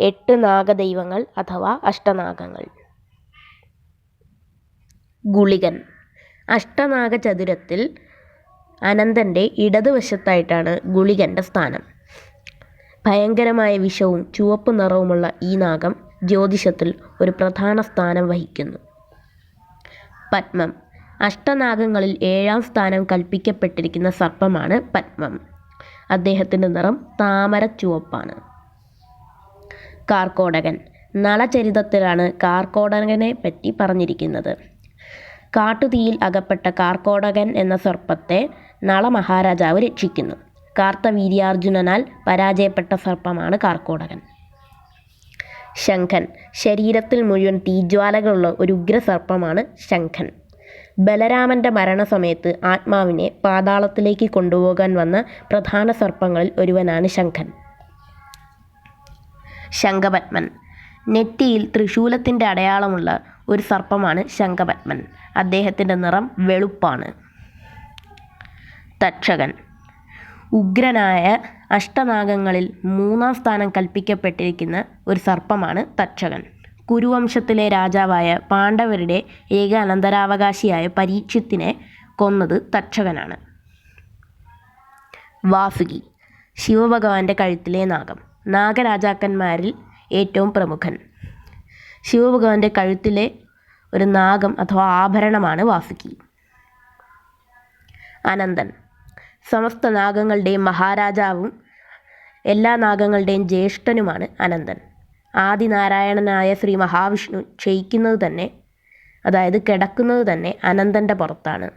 എട്ട് നാഗദൈവങ്ങൾ അഥവാ അഷ്ടനാഗങ്ങൾ. ഗുളികൻ. അഷ്ടനാഗ ചതുരത്തിൽ അനന്തന്റെ ഇടതുവശത്തായിട്ടാണ് ഗുളികന്റെ സ്ഥാനം. ഭയങ്കരമായ വിഷവും ചുവപ്പ് നിറവുമുള്ള ഈ നാഗം ജ്യോതിഷത്തിൽ ഒരു പ്രധാന സ്ഥാനം വഹിക്കുന്നു. പത്മം. അഷ്ടനാഗങ്ങളിൽ ഏഴാം സ്ഥാനം കൽപ്പിക്കപ്പെട്ടിരിക്കുന്ന സർപ്പമാണ് പത്മം. അദ്ദേഹത്തിന്റെ നിറം താമര ചുവപ്പാണ് കാർക്കോടകൻ. നളചരിതത്തിലാണ് കാർക്കോടകനെ പറ്റി പറഞ്ഞിരിക്കുന്നത്. കാട്ടുതീയിൽ അകപ്പെട്ട കാർക്കോടകൻ എന്ന സർപ്പത്തെ നളമഹാരാജാവ് രക്ഷിക്കുന്നു. കാർത്തവീര്യാർജുനനാൽ പരാജയപ്പെട്ട സർപ്പമാണ് കാർക്കോടകൻ. ശംഖൻ. ശരീരത്തിൽ മുഴുവൻ തീജ്വാലകളുള്ള ഒരു ഉഗ്രസർപ്പമാണ് ശംഖൻ. ബലരാമന്റെ മരണസമയത്ത് ആത്മാവിനെ പാതാളത്തിലേക്ക് കൊണ്ടുപോകാൻ വന്ന പ്രധാന സർപ്പങ്ങളിൽ ഒരുവനാണ് ശംഖൻ. ശംഖപത്മൻ. നെറ്റിയിൽ ത്രിശൂലത്തിന്റെ അടയാളമുള്ള ഒരു സർപ്പമാണ് ശംഖപത്മൻ. അദ്ദേഹത്തിന്റെ നിറം വെളുപ്പാണ്. തക്ഷകൻ. ഉഗ്രനായ അഷ്ടനാഗങ്ങളിൽ മൂന്നാം സ്ഥാനം കൽപ്പിക്കപ്പെട്ടിരിക്കുന്ന ഒരു സർപ്പമാണ് തക്ഷകൻ. കുരുവംശത്തിലെ രാജാവായ പാണ്ഡവരുടെ ഏക അനന്തരാവകാശിയായ പരീക്ഷത്തിനെ കൊന്നത് തക്ഷകനാണ്. വാസുകി. ശിവഭഗവാന്റെ കഴുത്തിലെ നാഗം. നാഗരാജാക്കന്മാരിൽ ഏറ്റവും പ്രമുഖൻ. ശിവഭഗവാന്റെ കഴുത്തിലെ ഒരു നാഗം അഥവാ ആഭരണമാണ് വാസുകി. അനന്തൻ. സമസ്ത നാഗങ്ങളുടെയും മഹാരാജാവും എല്ലാ നാഗങ്ങളുടെയും ജ്യേഷ്ഠനുമാണ് അനന്തൻ. ആദിനാരായണനായ ശ്രീ മഹാവിഷ്ണു ക്ഷയിക്കുന്നത് തന്നെ അതായത് കിടക്കുന്നത് തന്നെ അനന്തന്റെ പുറത്താണ്.